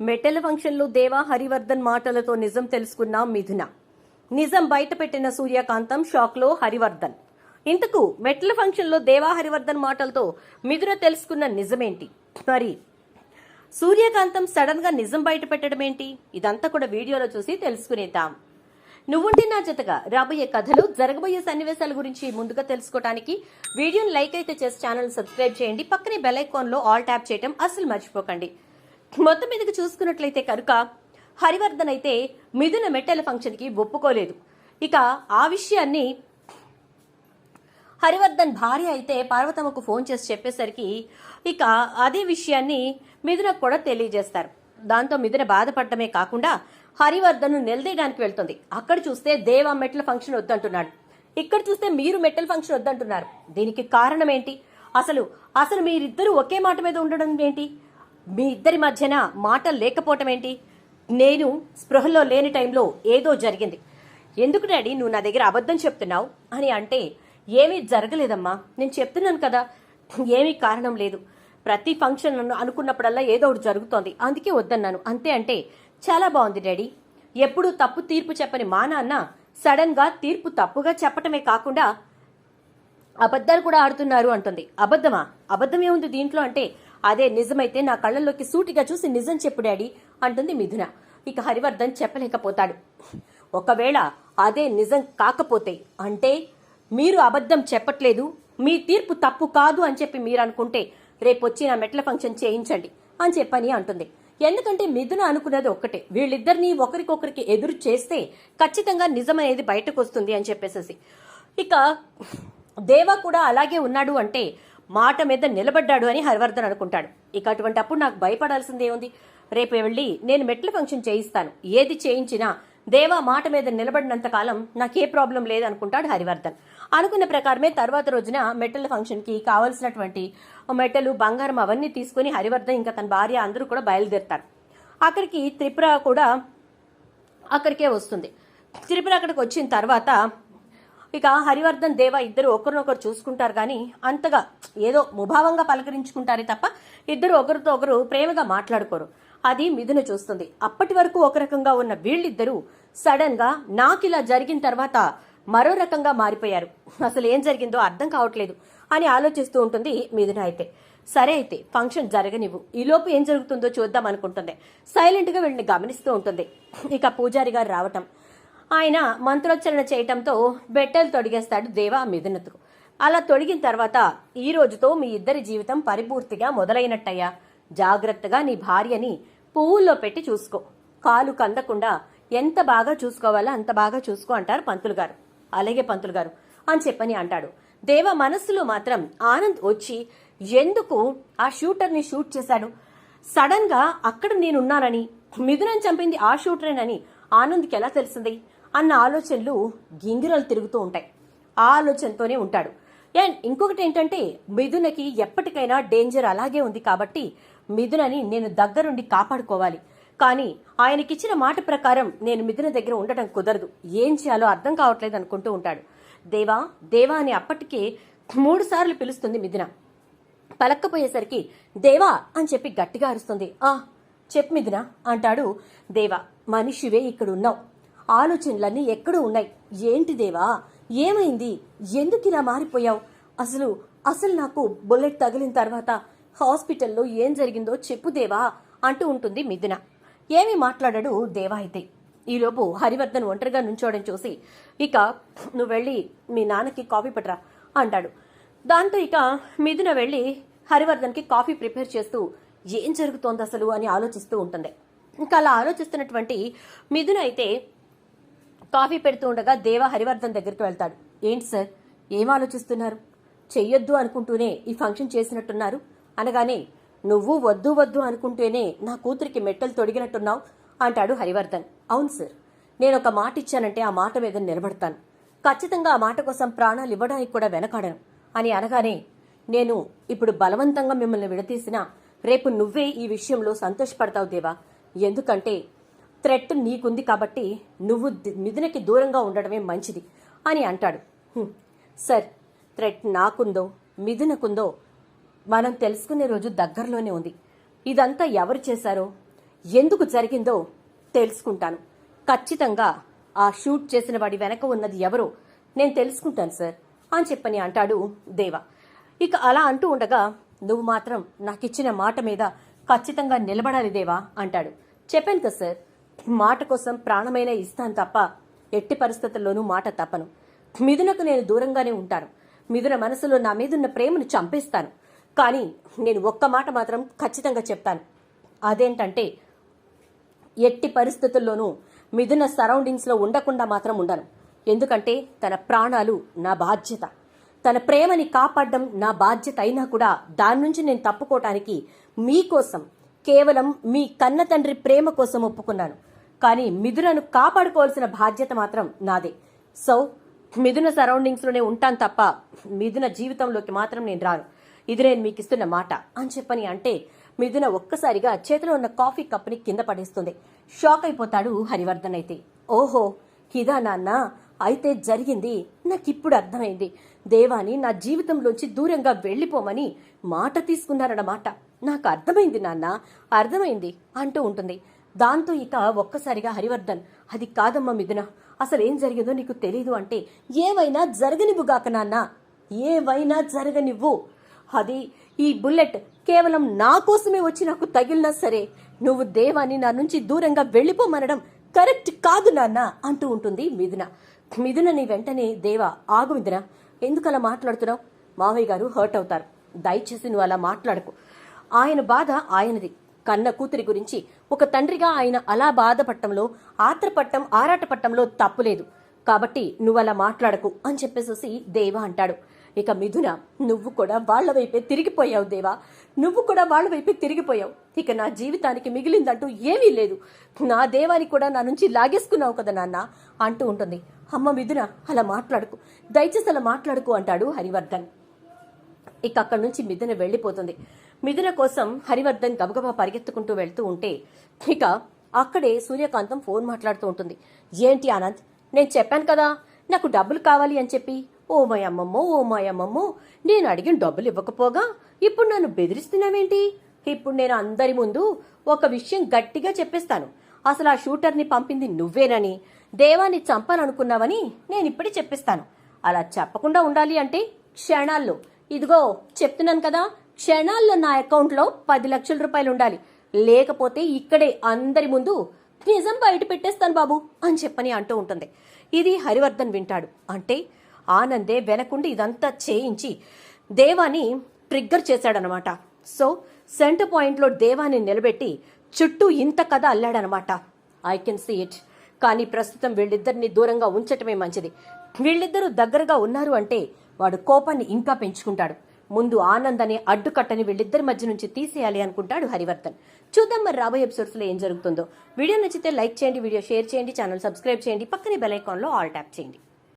Metal ఫంక్షన్లో దేవా హరివర్ధన్ మాటలతో నిజం తెలుసుకున్న మిథున. నిజం బయటపెట్టిన సూర్యకాంతం షాక్లో హరివర్ధన్. ఇంతకు మెటల్ ఫంక్షన్లో దేవా హరివర్ధన్ మాటలతో మిథున తెలుసుకున్న నిజమేంటి? మరి సూర్యకాంతం సడన్గా నిజం బయట పెట్టడం ఏంటి ఇదంతా కూడా వీడియోలో చూసి తెలుసుకునేద్దాం. నువ్వుంటే నా జతగా రాబోయే కథలు జరగబోయే సన్నివేశాల గురించి ముందుగా తెలుసుకోవడానికి వీడియోని లైక్ అయితే చేసి ఛానల్ సబ్స్క్రైబ్ చేయండి. పక్కనే బెల్ ఐకాన్లో ఆల్ ట్యాప్ చేయడం అస్సలు మర్చిపోకండి. మొత్తం మీదకి చూసుకున్నట్లయితే కనుక హరివర్ధన్ అయితే మిథున మెట్టెల ఫంక్షన్కి ఒప్పుకోలేదు. ఇక ఆ విషయాన్ని హరివర్ధన్ భార్య అయితే పార్వతమ్మకు ఫోన్ చేసి చెప్పేసరికి ఇక అదే విషయాన్ని మిథునకు కూడా తెలియజేస్తారు. దాంతో మిథున బాధపడటమే కాకుండా హరివర్ధన్ నిలదీయడానికి వెళ్తుంది. అక్కడ చూస్తే దేవ మెట్ల ఫంక్షన్ వద్దంటున్నాడు. ఇక్కడ చూస్తే మీరు మెట్టల ఫంక్షన్ వద్దంటున్నారు. దీనికి కారణం ఏంటి? అసలు అసలు మీరిద్దరూ ఒకే మాట మీద ఉండడం ఏంటి? మీ ఇద్దరి మధ్యన మాట లేకపోవటం ఏంటి? నేను స్పృహలో లేని టైంలో ఏదో జరిగింది. ఎందుకు డాడీ నువ్వు నా దగ్గర అబద్ధం చెప్తున్నావు? అని అంటే ఏమీ జరగలేదమ్మా. నేను చెప్తున్నాను కదా. ఏమీ కారణం లేదు. ప్రతి ఫంక్షన్ అనుకున్నప్పుడల్లా ఏదో ఒకటి జరుగుతోంది. అందుకే వద్దన్నాను. అంతే అంటే చాలా బాగుంది డాడీ. ఎప్పుడూ తప్పు తీర్పు చెప్పని మా నాన్న సడన్గా తీర్పు తప్పుగా చెప్పటమే కాకుండా అబద్ధాలు కూడా ఆడుతున్నారు అంటుంది. అబద్ధమా? అబద్ధమే ఉంది దీంట్లో? అంటే అదే నిజమైతే నా కళ్ళల్లోకి సూటిగా చూసి నిజం చెప్పు డాడీ అంటుంది మిథున. ఇక హరివర్ధన్ చెప్పలేకపోతాడు. ఒకవేళ అదే నిజం కాకపోతే అంటే మీరు అబద్ధం చెప్పట్లేదు మీ తీర్పు తప్పు కాదు అని చెప్పి మీరు అనుకుంటే రేపొచ్చి నా మెట్ల ఫంక్షన్ చేయించండి అని చెప్పని అంటుంది. ఎందుకంటే మిథున అనుకున్నది ఒక్కటే. వీళ్ళిద్దరిని ఒకరికొకరికి ఎదురు చేస్తే ఖచ్చితంగా నిజం అనేది బయటకు వస్తుంది అని చెప్పేసేసి. ఇక దేవా కూడా అలాగే ఉన్నాడు అంటే మాట మీద నిలబడ్డాడు అని హరివర్ధన్ అనుకుంటాడు. ఇక అటువంటి అప్పుడు నాకు భయపడాల్సిందే ఉంది రేపు వెళ్ళి నేను మెట్ల ఫంక్షన్ చేయిస్తాను. ఏది చేయించినా దేవా మాట మీద నిలబడినంత కాలం నాకే ప్రాబ్లం లేదనుకుంటాడు హరివర్ధన్. అనుకున్న ప్రకారమే తర్వాత రోజున మెట్టల ఫంక్షన్కి కావలసినటువంటి మెట్టలు బంగారం అవన్నీ తీసుకుని హరివర్ధన్ ఇంకా తన భార్య అందరూ కూడా బయలుదేరుతారు. అక్కడికి త్రిపుర కూడా అక్కడికే వస్తుంది. త్రిపుర అక్కడికి వచ్చిన తర్వాత ఇక హరివర్ధన్ దేవ ఇద్దరు ఒకరినొకరు చూసుకుంటారు కానీ అంతగా ఏదో ముభావంగా పలకరించుకుంటారే తప్ప ఇద్దరు ఒకరితో ఒకరు ప్రేమగా మాట్లాడుకోరు. అది మిథున చూస్తుంది. అప్పటి వరకు ఒక రకంగా ఉన్న వీళ్ళిద్దరూ సడన్గా నాకు ఇలా జరిగిన తర్వాత మరో రకంగా మారిపోయారు. అసలు ఏం జరిగిందో అర్థం కావట్లేదు అని ఆలోచిస్తూ ఉంటుంది మిథున అయితే. సరే అయితే ఫంక్షన్ జరగనివ్వు. ఈలోపు ఏం జరుగుతుందో చూద్దాం అనుకుంటుంది. సైలెంట్గా వీళ్ళని గమనిస్తూ ఉంటుంది. ఇక పూజారి గారు రావటం. ఆయన మంత్రోచ్చరణ చేయటంతో బెట్టెలు తొడిగేస్తాడు దేవా మిథునకు అలా తొడిగిన తర్వాత ఈ రోజుతో మీ ఇద్దరి జీవితం పరిపూర్తిగా మొదలైనట్టయ్యా. జాగ్రత్తగా నీ భార్యని పువ్వుల్లో పెట్టి చూసుకో. కాలు కందకుండా ఎంత బాగా చూసుకోవాలో అంత బాగా చూసుకో అంటారు పంతులు గారు అలాగే పంతులు గారు అని చెప్పని అంటాడు. దేవ మనస్సులో మాత్రం ఆనంద్ వచ్చి ఎందుకు ఆ షూటర్ని షూట్ చేశాడు? సడన్గా అక్కడ నేనున్నానని మిథునం చంపింది ఆ షూటరేనని ఆనంద్కి ఎలా తెలిసింది అన్న ఆలోచనలు గింగిరలు తిరుగుతూ ఉంటాయి. ఆ ఆలోచనతోనే ఉంటాడు. అండ్ ఇంకొకటి ఏంటంటే మిథునకి ఎప్పటికైనా డేంజర్ అలాగే ఉంది కాబట్టి మిథునని నేను దగ్గరుండి కాపాడుకోవాలి. కానీ ఆయనకిచ్చిన మాట ప్రకారం నేను మిథున దగ్గర ఉండటం కుదరదు. ఏం చేయాలో అర్థం కావట్లేదు అనుకుంటూ ఉంటాడు. దేవా దేవా అని అప్పటికే మూడు సార్లు పిలుస్తుంది మిథున. పలక్కపోయేసరికి దేవా అని చెప్పి గట్టిగా అరుస్తుంది. ఆ చెప్పు మిథున అంటాడు దేవా. మనిషివే ఇక్కడ ఉన్నావు ఆలోచనలన్నీ ఎక్కడో ఉన్నాయి. ఏంటి దేవా? ఏమైంది? ఎందుకు ఇలా మారిపోయావు? అసలు అసలు నాకు బుల్లెట్ తగిలిన తర్వాత హాస్పిటల్లో ఏం జరిగిందో చెప్పు దేవా అంటూ ఉంటుంది మిథున. ఏమీ మాట్లాడాడు దేవా అయితే? ఈలోపు హరివర్ధన్ ఒంటరిగా నుంచోవడం చూసి ఇక నువ్వు వెళ్ళి మీ నాన్నకి కాఫీ పట్టరా అంటాడు. దాంతో ఇక మిథున వెళ్ళి హరివర్ధన్కి కాఫీ ప్రిపేర్ చేస్తూ ఏం జరుగుతోంది అసలు? అని ఆలోచిస్తూ ఉంటుంది. ఇంకా అలా ఆలోచిస్తున్నటువంటి మిథున అయితే కాఫీ పెడుతూ ఉండగా దేవ హరివర్ధన్ దగ్గరికి వెళ్తాడు. ఏంటి సార్? ఏం ఆలోచిస్తున్నారు? చెయ్యొద్దు అనుకుంటూనే ఈ ఫంక్షన్ చేసినట్టున్నారు. అనగానే నువ్వు వద్దు వద్దు అనుకుంటూనే నా కూతురికి మెట్టలు తొడిగినట్టున్నావు అంటాడు హరివర్ధన్. అవును సార్. నేను ఒక మాట ఇచ్చానంటే ఆ మాట మీద నిలబడతాను. ఖచ్చితంగా ఆ మాట కోసం ప్రాణాలు ఇవ్వడానికి కూడా వెనకాడను అని అనగానే నేను ఇప్పుడు బలవంతంగా మిమ్మల్ని విడతీసినా రేపు నువ్వే ఈ విషయంలో సంతోషపడతావు దేవా. ఎందుకంటే థ్రెట్ నీకుంది కాబట్టి నువ్వు మిథునకి దూరంగా ఉండడమే మంచిది అని అంటాడు. సార్ థ్రెట్ నాకుందో మిథునకుందో మనం తెలుసుకునే రోజు దగ్గరలోనే ఉంది. ఇదంతా ఎవరు చేశారో ఎందుకు జరిగిందో తెలుసుకుంటాను. ఖచ్చితంగా ఆ షూట్ చేసిన వాడి వెనక ఉన్నది ఎవరో నేను తెలుసుకుంటాను సార్ అని చెప్పని అంటాడు దేవ. ఇక అలా అంటూ ఉండగా నువ్వు మాత్రం నాకిచ్చిన మాట మీద ఖచ్చితంగా నిలబడాలి దేవా అంటాడు. చెప్పాను కదా సార్ మాట కోసం ప్రాణమైన ఇస్తాను తప్ప ఎట్టి పరిస్థితుల్లోనూ మాట తప్పను. మిథునకు నేను దూరంగానే ఉంటాను. మిథున మనసులో నా మీదున్న ప్రేమను చంపేస్తాను. కానీ నేను ఒక్క మాట మాత్రం ఖచ్చితంగా చెప్తాను. అదేంటంటే ఎట్టి పరిస్థితుల్లోనూ మిథున సరౌండింగ్స్లో ఉండకుండా మాత్రం ఉండను. ఎందుకంటే తన ప్రాణాలు నా బాధ్యత. తన ప్రేమని కాపాడడం నా బాధ్యత అయినా కూడా దాని నుంచి నేను తప్పుకోవటానికి మీకోసం కేవలం మీ కన్న తండ్రి ప్రేమ కోసం ఒప్పుకున్నాను. కానీ మిథునను కాపాడుకోవాల్సిన బాధ్యత మాత్రం నాదే. సో మిథున సరౌండింగ్స్లోనే ఉంటాను తప్ప మిథున జీవితంలోకి మాత్రం నేను రాను. ఇది నేను మీకు ఇస్తున్న మాట. అని చెప్పని అంటే మిథున ఒక్కసారిగా చేతిలో ఉన్న కాఫీ కప్ని కింద పడేస్తుంది. షాక్ అయిపోతాడు హరివర్ధన్ అయితే. ఓహో ఇదా నాన్న. అయితే జరిగింది. నాకిప్పుడు అర్థమైంది. దేవాని నా జీవితంలోంచి దూరంగా వెళ్ళిపోమని మాట తీసుకున్నారన్నమాట. నాకు అర్థమైంది నాన్న. అర్థమైంది అంటూ ఉంటుంది. దాంతో ఇక ఒక్కసారిగా హరివర్ధన్ అది కాదమ్మా మిథున అసలు ఏం జరిగిందో నీకు తెలీదు అంటే ఏవైనా జరగనివ్వుగాక నాన్న ఏవైనా జరగనివ్వు. అది ఈ బుల్లెట్ కేవలం నా కోసమే వచ్చి నాకు తగిలినా సరే నువ్వు దేవాన్ని నా నుంచి దూరంగా వెళ్ళిపోమనడం కరెక్ట్ కాదు నాన్న అంటూ ఉంటుంది మిథున. మిథునని వెంటనే దేవా ఆగు మిథున ఎందుకలా మాట్లాడుతున్నావు? మావయ్య గారు హర్ట్ అవుతారు. దయచేసి నువ్వు అలా మాట్లాడకు. ఆయన బాధ ఆయనది. కన్న కూతురి గురించి. ఒక తండ్రిగా ఆయన అలా బాధపడటంలో ఆత్రపట్టం ఆరాటపట్టంలో తప్పులేదు కాబట్టి నువ్వు అలా మాట్లాడకు అని చెప్పేసేసి దేవా అంటాడు. ఇక మిథున నువ్వు కూడా వాళ్ళ వైపే తిరిగిపోయావు దేవా. నువ్వు కూడా వాళ్ళ వైపే తిరిగిపోయావు. ఇక నా జీవితానికి మిగిలిందంటూ ఏమీ లేదు. నా దేవాని కూడా నా నుంచి లాగేసుకున్నావు కదా నాన్న అంటూ ఉంటుంది. అమ్మ మిథున అలా మాట్లాడుకు. దయచేసి అలా మాట్లాడుకు అంటాడు హరివర్ధన్. ఇక అక్కడి నుంచి మిథున వెళ్ళిపోతుంది. మిథున కోసం హరివర్ధన్ గబగబా పరిగెత్తుకుంటూ వెళ్తూ ఉంటే ఇక అక్కడే సూర్యకాంతం ఫోన్ మాట్లాడుతూ ఉంటుంది. ఏంటి ఆనంద్ నేను చెప్పాను కదా నాకు డబ్బులు కావాలి అని చెప్పి ఓ మై అమ్మమ్మో ఓ మై అమ్మమ్మో నేను అడిగిన డబ్బులు ఇవ్వకపోగా ఇప్పుడు నన్ను బెదిరిస్తున్నావేంటి? ఇప్పుడు నేను అందరి ముందు ఒక విషయం గట్టిగా చెప్పేస్తాను. అసలు ఆ షూటర్ని పంపింది నువ్వేనని దేవాన్ని చంపాలనుకున్నావని నేను ఇప్పుడే చెప్పిస్తాను. అలా చెప్పకుండా ఉండాలి అంటే క్షణాల్లో. ఇదిగో చెప్తున్నాను కదా క్షణాల్లో నా అకౌంట్లో పది లక్షల రూపాయలు ఉండాలి. లేకపోతే ఇక్కడే అందరి ముందు నిజం బయట పెట్టేస్తాను బాబు అని చెప్పని అంటూ ఉంటుంది. ఇది హరివర్ధన్ వింటాడు. అంటే ఆనందే వెనకుండి ఇదంతా చేయించి దేవాని ట్రిగ్గర్ చేశాడనమాట సో సెంటర్ పాయింట్లో దేవాన్ని నిలబెట్టి చుట్టూ ఇంత కథ అల్లాడనమాట ఐ కెన్ సీ ఇట్. కానీ ప్రస్తుతం వీళ్ళిద్దరిని దూరంగా ఉంచటమే మంచిది. వీళ్ళిద్దరూ దగ్గరగా ఉన్నారు అంటే వాడు కోపాన్ని ఇంకా పెంచుకుంటాడు. ముందు ఆనంద్ అనే అడ్డుకట్టని వీళ్ళిద్దరి మధ్య నుంచి తీసేయాలి అనుకుంటాడు హరివర్ధన్. చూద్దాం మరి రాబోయే ఎపిసోడ్స్లో ఏం జరుగుతుందో. వీడియో నచ్చితే లైక్ చేయండి వీడియో షేర్ చేయండి ఛానల్ సబ్స్క్రైబ్ చేయండి పక్కనే బెల్ ఐకాన్లో ఆల్ ట్యాప్ చేయండి.